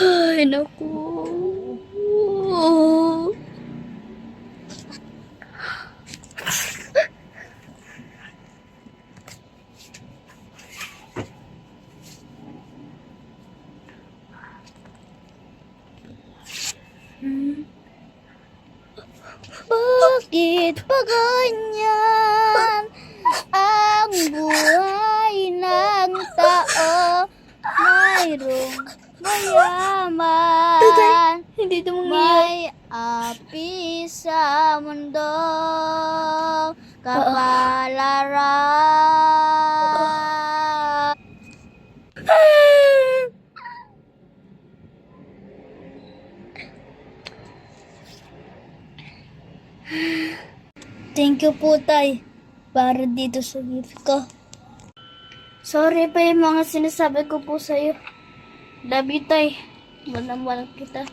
Ay, naku. Bakit pa ganyan mayaman, Hindi ito may api sa mundo, kapalaran. Thank you po, Tay. Para dito sa gift ko. Sorry pa yung mga sinasabi ko po sa'yo. Love you, kita.